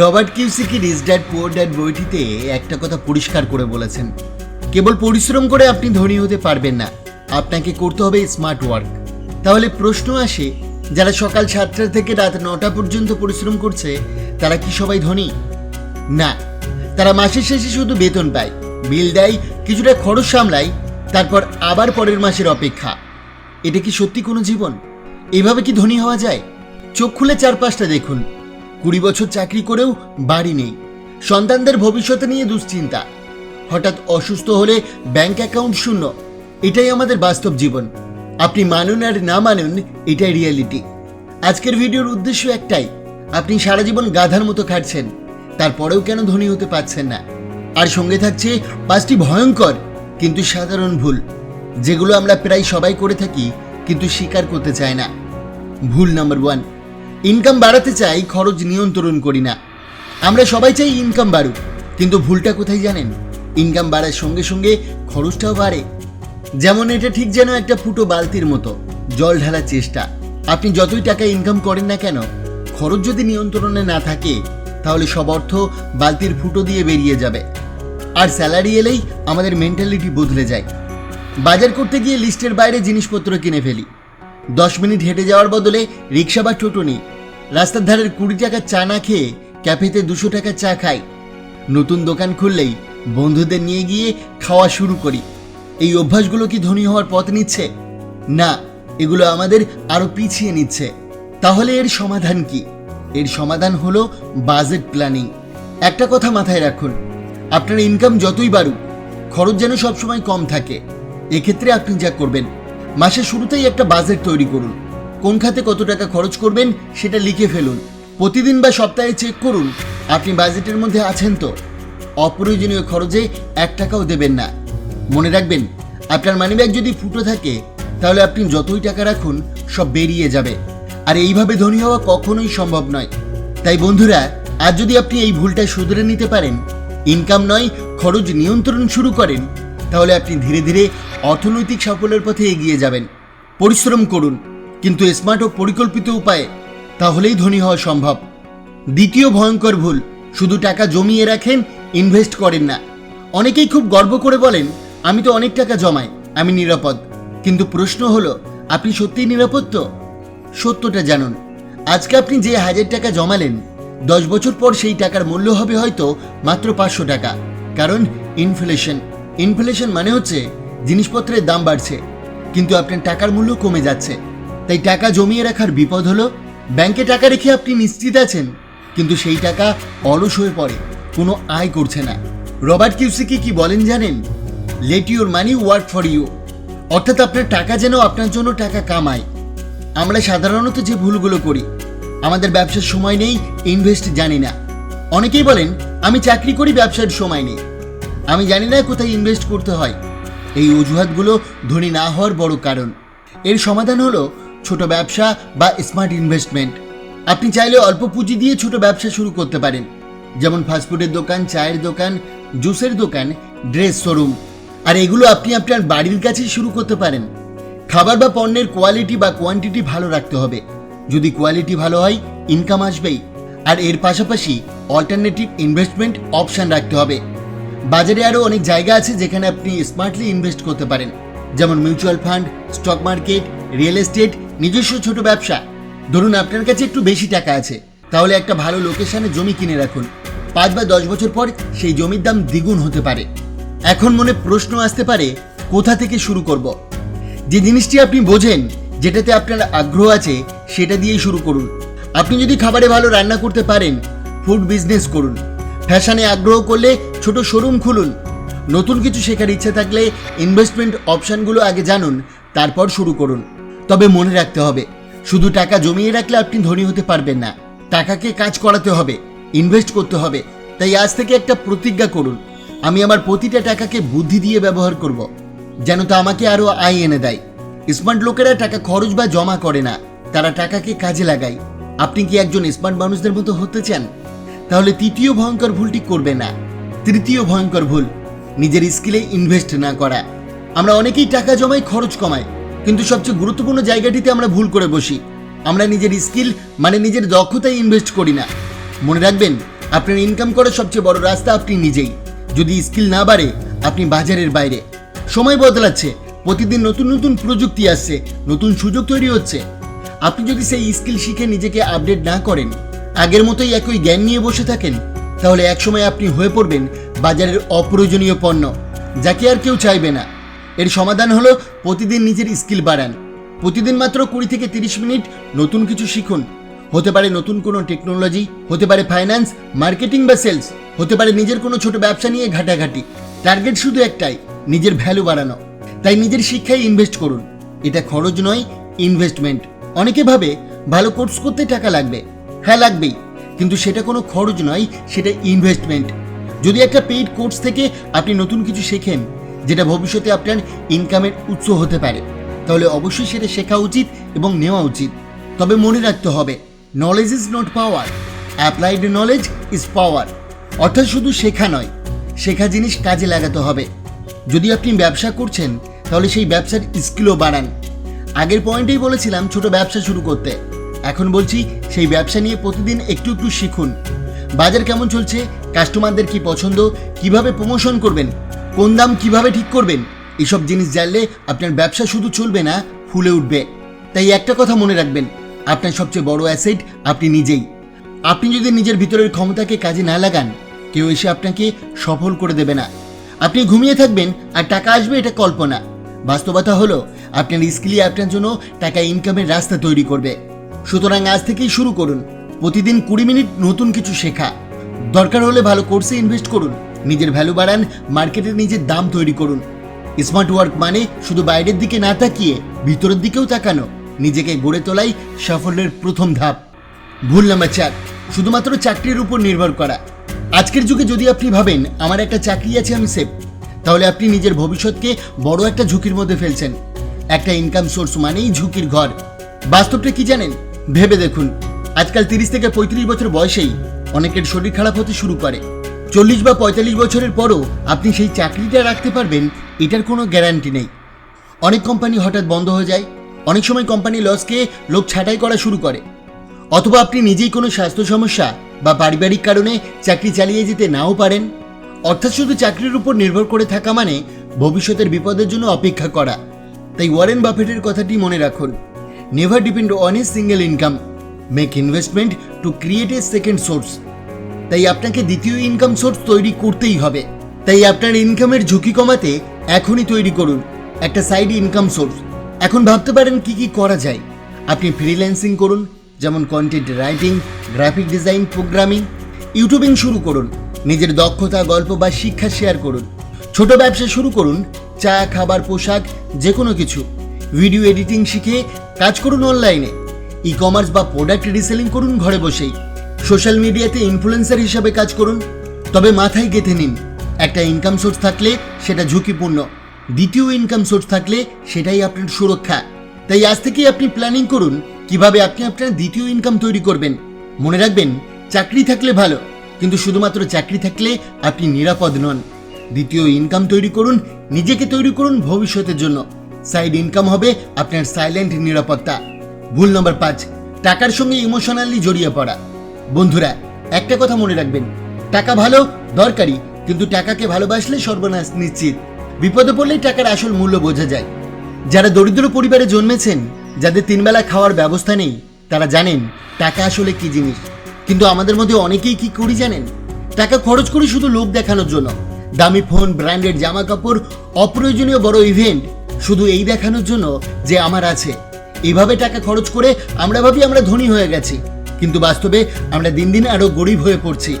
Robert Kiyosaki Rich Dad, Poor Dad বইটিতে একটা কথা পরিষ্কার করে বলেছেন। কেবল পরিশ্রম করে আপনি ধনী হতে পারবেন না, আপনাকে করতে হবে স্মার্ট ওয়ার্ক। তাহলে প্রশ্ন আসে, যারা সকাল সাতটা থেকে রাত নটা পর্যন্ত পরিশ্রম করছে, তারা কি সবাই ধনী? না, তারা মাসের শেষে শুধু বেতন পায়, বিল দেয়, কিছুটা খরচ সামলায়, তারপর আবার পরের মাসের অপেক্ষা। এটা কি সত্যি কোনো জীবন? এভাবে কি ধনী হওয়া যায়? চোখ খুলে চারপাশটা দেখুন। কুড়ি বছর চাকরি করেও বাড়ি নেই। সন্তানদের ভবিষ্যতে নিয়ে দুশ্চিন্তা। হঠাৎ অসুস্থ হলে ব্যাংক অ্যাকাউন্ট শূন্য। এটাই আমাদের বাস্তব জীবন। আপনি মানুন আর না মানুন, এটাই রিয়েলিটি। আজকের ভিডিওর উদ্দেশ্য একটাই, আপনি সারা জীবন গাধার মতো খাটছেন, তারপরেও কেন ধনী হতে পারছেন না? আর সঙ্গে থাকছে পাঁচটি ভয়ঙ্কর, কিন্তু সাধারণ ভুল। যেগুলো আমরা প্রায় সবাই করে থাকি, কিন্তু স্বীকার করতে চায় না। ভুল নাম্বার ওয়ান ইনকাম বাড়াতে চাই, খরচ নিয়ন্ত্রণ করি না। আমরা সবাই চাই ইনকাম বাড়ুক, কিন্তু ভুলটা কোথায় জানেন? ইনকাম বাড়ার সঙ্গে সঙ্গে খরচটাও বাড়ে। যেমন এটা ঠিক যেন একটা ফুটো বালতির মতো, জল ঢালার চেষ্টা। আপনি যতই টাকা ইনকাম করেন না কেন, খরচ যদি নিয়ন্ত্রণে না থাকে, তাহলে সব অর্থ বালতির ফুটো দিয়ে বেরিয়ে যাবে। আর স্যালারি এলেই আমাদের মেন্টালিটি বদলে যায়। বাজার করতে গিয়ে লিস্টের বাইরে জিনিসপত্র কিনে ফেলি। দশ মিনিট হেঁটে যাওয়ার বদলে রিক্সা বা টোটো নিই। রাস্তার ধারের কুড়ি টাকা চা না খেয়ে ক্যাফেতে দুশো টাকা চা খাই। নতুন দোকান খুললেই বন্ধুদের নিয়ে গিয়ে খাওয়া শুরু করি। এই অভ্যাসগুলো কি ধনী হওয়ার পথ নিচ্ছে? না, এগুলো আমাদের আরও পিছিয়ে নিচ্ছে। তাহলে এর সমাধান কি? এর সমাধান হলো বাজেট প্ল্যানিং। একটা কথা মাথায় রাখুন, আপনার ইনকাম যতই বাড়ুক, খরচ যেন সবসময় কম থাকে। এক্ষেত্রে আপনি যা করবেন, মাসের শুরুতেই একটা বাজেট তৈরি করুন। কোন খাতে কত টাকা খরচ করবেন সেটা লিখে ফেলুন। প্রতিদিন বা সপ্তাহে চেক করুন। আপনি বাজেটের মধ্যে আছেন তো। অপ্রয়োজনীয় খরচে এক টাকাও দেবেন না। মনে রাখবেন, আপনার মানিব্যাগ যদি ফুটো থাকে, তাহলে আপনি যতই টাকা রাখুন, সব বেরিয়ে যাবে। আর এইভাবে ধনী হওয়া কখনোই সম্ভব নয়। তাই বন্ধুরা, আজ যদি আপনি এই ভুলটা শুধরে নিতে পারেন ইনকাম নয়, খরচ নিয়ন্ত্রণ শুরু করেন, তাহলে আপনি ধীরে ধীরে অর্থনৈতিক সাফল্যের পথে এগিয়ে যাবেন। পরিশ্রম করুন। কিন্তু স্মার্ট ও পরিকল্পিত উপায়ে তাহলেই ধনী হওয়া সম্ভব। দ্বিতীয় ভয়ঙ্কর ভুল, শুধু টাকা জমিয়ে রাখেন ইনভেস্ট করেন না। অনেকেই খুব গর্ব করে বলেন, আমি তো অনেক টাকা জমাই, আমি নিরাপদ। কিন্তু প্রশ্ন হলো, আপনি সত্যিই নিরাপদ তো? সত্যটা জানুন, আজকে আপনি যে হাজার টাকা জমালেন, দশ বছর পর সেই টাকার মূল্য হবে হয়তো মাত্র পাঁচশো টাকা। কারণ ইনফ্লেশন ইনফ্লেশন মানে হচ্ছে জিনিসপত্রের দাম বাড়ছে, কিন্তু আপনার টাকার মূল্য কমে যাচ্ছে। তাই টাকা জমিয়ে রাখার বিপদ হলো। ব্যাংকে টাকা রেখে আপনি নিশ্চিত আছেন, কিন্তু সেই টাকা অলস হয়ে পড়ে, কোনো আয় করছে না। রবার্ট কিউসিকি কি বলেন জানেন? Let your money work for you অর্থাৎ আপনার টাকা যেন আপনার জন্য টাকা কামায়। আমরা সাধারণত যে ভুলগুলো করি, আমাদের ব্যবসার সময় নেই ইনভেস্ট জানি না। অনেকেই বলেন, আমি চাকরি করি, ব্যবসার সময় নেই। আমি জানি না কোথায় ইনভেস্ট করতে হয়। এই অজুহাতগুলো ধনী না হওয়ার বড় কারণ। এর সমাধান হলো ছোট ব্যবসা বা স্মার্ট ইনভেস্টমেন্ট আপনি চাইলে অল্প পুঁজি দিয়ে ছোট ব্যবসা শুরু করতে পারেন। যেমন ফাস্টফুডের দোকান, চায়ের দোকান জুসের দোকান ড্রেস শোরুম আর এগুলো আপনি আপনার বাড়ির কাছেই শুরু করতে পারেন। খাবার বা পণ্যের কোয়ালিটি বা কোয়ান্টিটি ভালো রাখতে হবে। যদি কোয়ালিটি ভালো হয় ইনকাম আসবেই। আর এর পাশাপাশি অল্টারনেটিভ ইনভেস্টমেন্ট অপশন রাখতে হবে। বাজারে আরও অনেক জায়গা আছে যেখানে আপনি স্মার্টলি ইনভেস্ট করতে পারেন। যেমন mutual fund stock market real estate নিজস্ব ছোট ব্যবসা। ধরুন আপনার কাছে একটু বেশি টাকা আছে, তাহলে একটা ভালো লোকেশনে জমি কিনে রাখুন। পাঁচ বা দশ বছর পর সেই জমির দাম দ্বিগুণ হতে পারে। এখন মনে প্রশ্ন আসতে পারে, কোথা থেকে শুরু করব? যে জিনিসটি আপনি বোঝেন, যেটাতে আপনার আগ্রহ আছে, সেটা দিয়েই শুরু করুন। আপনি যদি খাবারে ভালো রান্না করতে পারেন, ফুড বিজনেস করুন। ফ্যাশনে আগ্রহ করলে ছোট শোরুম খুলুন। নতুন কিছু শেখার ইচ্ছে থাকলে ইনভেস্টমেন্ট অপশানগুলো আগে জানুন, তারপর শুরু করুন। তবে মনে রাখতে হবে, শুধু টাকা জমিয়ে রাখলে আপনি ধনী হতে পারবেন না, টাকাকে কাজ করাতে হবে ইনভেস্ট করতে হবে, তাই আজ থেকে একটা প্রতিজ্ঞা করুন, আমি আমার প্রতিটা টাকাকে বুদ্ধি দিয়ে ব্যবহার করব, যেন তা আমাকে আরও আয় এনে দেয়। স্মার্ট লোকেরা টাকা খরচ বা জমা করে না, তারা টাকাকে কাজে লাগায়। আপনি কি একজন স্মার্ট মানুষদের মতো হতে চান? তাহলে তৃতীয় ভয়ঙ্কর ভুলটি করবে না। তৃতীয় ভয়ঙ্কর ভুল, নিজের স্কিলে ইনভেস্ট না করা। আমরা অনেকেই টাকা জমাই খরচ কমাই কিন্তু সবচেয়ে গুরুত্বপূর্ণ জায়গাটিতে আমরা ভুল করে বসি। আমরা নিজের স্কিল মানে নিজের দক্ষতায় ইনভেস্ট করি না। মনে রাখবেন, আপনার ইনকাম করার সবচেয়ে বড় রাস্তা আপনি নিজেই। যদি স্কিল না বাড়ে, আপনি বাজারের বাইরে। সময় বদলাচ্ছে, প্রতিদিন নতুন নতুন প্রযুক্তি আসছে, নতুন সুযোগ তৈরি হচ্ছে। আপনি যদি সেই স্কিল শিখে নিজেকে আপডেট না করেন, আগের মতোই একই জ্ঞান নিয়ে বসে থাকেন, তাহলে একসময় আপনি হয়ে পড়বেন বাজারের অপ্রয়োজনীয় পণ্য, যাকে আর কেউ চাইবে না। এর সমাধান হলো প্রতিদিন নিজের স্কিল বাড়ান। প্রতিদিন মাত্র কুড়ি থেকে তিরিশ মিনিট নতুন কিছু শিখুন। হতে পারে নতুন কোনো টেকনোলজি, হতে পারে ফাইন্যান্স, মার্কেটিং বা সেলস, হতে পারে নিজের কোনো ছোট ব্যবসা নিয়ে ঘাটাঘাটি। টার্গেট শুধু একটাই, নিজের ভ্যালু বাড়ানো। তাই নিজের শিক্ষায় ইনভেস্ট করুন। এটা খরচ নয়, ইনভেস্টমেন্ট। অনেকে ভাবে, ভালো কোর্স করতে টাকা লাগবে। হ্যাঁ লাগবেই। কিন্তু সেটা কোনো খরচ নয়, সেটা ইনভেস্টমেন্ট। যদি একটা পেইড কোর্স থেকে আপনি নতুন কিছু শেখেন যেটা ভবিষ্যতে আপনার ইনকামের উৎস হতে পারে। তাহলে অবশ্যই সেটা শেখা উচিত এবং নেওয়া উচিত। তবে মনে রাখতে হবে knowledge is not power applied knowledge is power অর্থাৎ শুধু শেখা নয়, শেখা জিনিস কাজে লাগাতে হবে। যদি আপনি ব্যবসা করছেন, তাহলে সেই ব্যবসার স্কিলও বাড়ান। আগের পয়েন্টেই বলেছিলাম ছোট ব্যবসা শুরু করতে। এখন বলছি, সেই ব্যবসা নিয়ে প্রতিদিন একটু একটু শিখুন। বাজার কেমন চলছে কাস্টমারদের কি পছন্দ, কীভাবে প্রমোশন করবেন কোন দাম কীভাবে ঠিক করবেন? এসব জিনিস জানলে আপনার ব্যবসা শুধু চলবে না, ফুলে উঠবে। তাই একটা কথা মনে রাখবেন, আপনার সবচেয়ে বড় অ্যাসেট আপনি নিজেই। আপনি যদি নিজের ভিতরের ক্ষমতাকে কাজে না লাগান, কেউ এসে আপনাকে সফল করে দেবে না। আপনি ঘুমিয়ে থাকবেন আর টাকা আসবে এটা কল্পনা। বাস্তবতা হলো, আপনার স্কিলই আপনার জন্য টাকা ইনকামের রাস্তা তৈরি করবে। সুতরাং আজ থেকেই শুরু করুন। প্রতিদিন কুড়ি মিনিট নতুন কিছু শেখা। দরকার হলে ভালো কোর্সে ইনভেস্ট করুন। নিজের ভ্যালু বাড়ান মার্কেটে নিজের দাম তৈরি করুন। স্মার্ট ওয়ার্ক মানে শুধু বাইরের দিকে না তাকিয়ে ভিতরের দিকেও তাকানো, নিজেকে গড়ে তোলাই সাফল্যের প্রথম ধাপ। ভুল নাম্বার চার, শুধুমাত্র চাকরির উপর নির্ভর করা। আজকের যুগে যদি আপনি ভাবেন, আমার একটা চাকরি আছে, আমি সেফ তাহলে আপনি নিজের ভবিষ্যৎকে বড় একটা ঝুঁকির মধ্যে ফেলছেন। একটা ইনকাম সোর্স মানেই ঝুঁকির ঘর। বাস্তবটা কি জানেন? ভেবে দেখুন। আজকাল তিরিশ থেকে পঁয়ত্রিশ বছর বয়সেই অনেকের শরীর খারাপ হতে শুরু করে। চল্লিশ বা পঁয়তাল্লিশ বছরের পরও আপনি সেই চাকরিটা রাখতে পারবেন, এটার কোনো গ্যারান্টি নেই। অনেক কোম্পানি হঠাৎ বন্ধ হয়ে যায়, অনেক সময় কোম্পানি লসকে লোক ছাঁটাই করা শুরু করে। অথবা আপনি নিজেই কোনো স্বাস্থ্য সমস্যা বা পারিবারিক কারণে চাকরি চালিয়ে যেতে নাও পারেন। অর্থাৎ শুধু চাকরির উপর নির্ভর করে থাকা মানে ভবিষ্যতের বিপদের জন্য অপেক্ষা করা। তাই ওয়ারেন বাফেটের কথাটি মনে রাখুন। Never depend on a single income make investment to create a second source তাই আপনাকে দ্বিতীয় ইনকাম সোর্স তৈরি করতেই হবে। তাই আপনার ইনকামের ঝুঁকি কমাতে এখনই তৈরি করুন একটা সাইড ইনকাম সোর্স এখন ভাবতে পারেন কি কি করা যায়। আপনি ফ্রিল্যান্সিং করুন, যেমন content writing graphic design programming YouTubing শুরু করুন, নিজের দক্ষতা, গল্প বা শিক্ষা শেয়ার করুন। ছোট ব্যবসা শুরু করুন, চা, খাবার, পোশাক যে কোনো কিছু। ভিডিও এডিটিং শিখে কাজ করুন অনলাইনে ই কমার্স বা প্রোডাক্ট রিসেলিং করুন ঘরে বসেই। সোশ্যাল মিডিয়াতে ইনফ্লুয়েন্সার হিসাবে কাজ করুন। তবে মাথায় গেঁথে নিন, একটা ইনকাম সোর্স থাকলে সেটা ঝুঁকিপূর্ণ। দ্বিতীয় ইনকাম সোর্স থাকলে সেটাই আপনার সুরক্ষা। তাই আজ থেকেই আপনি প্ল্যানিং করুন কীভাবে আপনি আপনার দ্বিতীয় ইনকাম তৈরি করবেন। মনে রাখবেন, চাকরি থাকলে ভালো, কিন্তু শুধুমাত্র চাকরি থাকলে আপনি নিরাপদ নন। দ্বিতীয় ইনকাম তৈরি করুন, নিজেকে তৈরি করুন ভবিষ্যতের জন্য। সাইড ইনকাম হবে আপনার সাইলেন্ট নিরাপত্তা। ভুল নম্বর পাঁচ, টাকার সঙ্গে ইমোশনালি জড়িয়ে পড়া। বন্ধুরা, একটা কথা মনে রাখবেন। টাকা ভালো, দরকারি, কিন্তু টাকাকে ভালোবাসলে সর্বনাশ নিশ্চিত। বিপদে পড়লেই টাকার আসল মূল্য বোঝা যায়। যারা দরিদ্র পরিবারে জন্মেছেন, যাদের তিনবেলা খাওয়ার ব্যবস্থা নেই, তারা জানেন টাকা আসলে কি জিনিস। কিন্তু আমাদের মধ্যে অনেকেই কি করি জানেন? টাকা খরচ করি শুধু লোক দেখানোর জন্য। দামি ফোন, ব্র্যান্ডেড জামা কাপড় অপ্রয়োজনীয় বড় ইভেন্ট, শুধু এই দেখানোর জন্য যে আমার আছে। এইভাবে টাকা খরচ করে আমরা ভাবি আমরা ধনী হয়ে গেছি। কিন্তু বাস্তবে আমরা দিন দিন আরও গরিব হয়ে পড়ছি।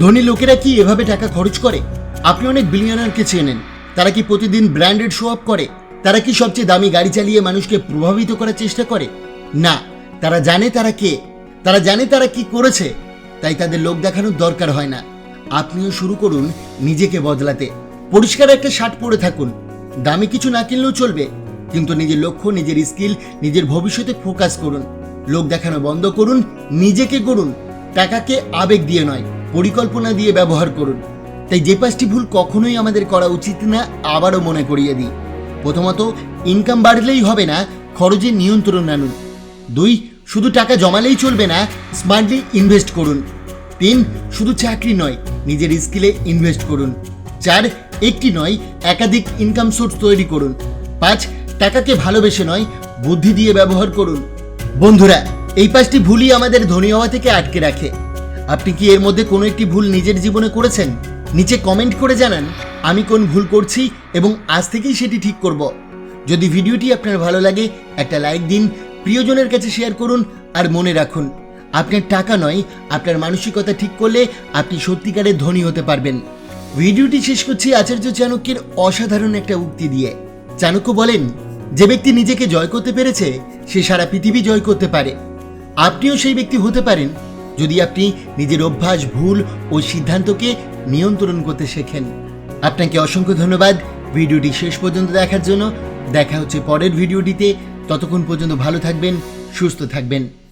ধনী লোকেরা কি এভাবে টাকা খরচ করে? আপনি অনেক বিলিয়নারকে চেনেন। তারা কি প্রতিদিন ব্র্যান্ডেড শো আপ করে? তারা কি সবচেয়ে দামি গাড়ি চালিয়ে মানুষকে প্রভাবিত করার চেষ্টা করে? না, তারা জানে তারা কে। তারা জানে তারা কি করেছে। তাই তাদের লোক দেখানোর দরকার হয় না। আপনিও শুরু করুন নিজেকে বদলাতে। পরিষ্কার একটা শার্ট পরে থাকুন। দামি কিছু না কিনলেও চলবে। কিন্তু নিজের লক্ষ্য, নিজের স্কিল নিজের ভবিষ্যতে ফোকাস করুন। লোক দেখানো বন্ধ করুন, নিজেকে করুন, টাকাকে আবেগ দিয়ে নয়, পরিকল্পনা দিয়ে ব্যবহার করুন। তাই যে পাঁচটি ভুল কখনোই আমাদের করা উচিত না, আবারও মনে করিয়ে দিই। প্রথমত ইনকাম বাড়লেই হবে না খরচের নিয়ন্ত্রণ আনুন। দুই, শুধু টাকা জমালেই চলবে না স্মার্টলি ইনভেস্ট করুন। তিন, শুধু চাকরি নয়, নিজের স্কিলে ইনভেস্ট করুন। চার, একটি নয়, একাধিক ইনকাম সোর্স তৈরি করুন। পাঁচ, টাকাকে ভালোবেসে নয়, বুদ্ধি দিয়ে ব্যবহার করুন। বন্ধুরা, এই পাঁচটি ভুলই আমাদের ধনী হওয়া থেকে আটকে রাখে। আপনি কি এর মধ্যে কোনো একটি ভুল নিজের জীবনে করেছেন? নিচে কমেন্ট করে জানান, আমি কোন ভুল করছি এবং আজ থেকেই সেটি ঠিক করব। যদি ভিডিওটি আপনার ভালো লাগে, একটা লাইক দিন, প্রিয়জনের কাছে শেয়ার করুন, আর মনে রাখুন, আপনার টাকা নয়, আপনার মানসিকতা ঠিক করলে আপনি সত্যিকারের ধনী হতে পারবেন। ভিডিওটি শেষ করছি আচার্য চাণক্যের অসাধারণ একটা উক্তি দিয়ে। চাণক্য বলেন যে ব্যক্তি নিজেকে জয় করতে পেরেছে, সে সারা পৃথিবী জয় করতে পারে। আপনিও সেই ব্যক্তি হতে পারেন, যদি আপনি নিজের অভ্যাস, ভুল ও সিদ্ধান্তকে নিয়ন্ত্রণ করতে শেখেন। আপনাকে অসংখ্য ধন্যবাদ। ভিডিওটি শেষ পর্যন্ত দেখার জন্য। দেখা হচ্ছে পরের ভিডিওটিতে। ততক্ষণ পর্যন্ত ভালো থাকবেন, সুস্থ থাকবেন।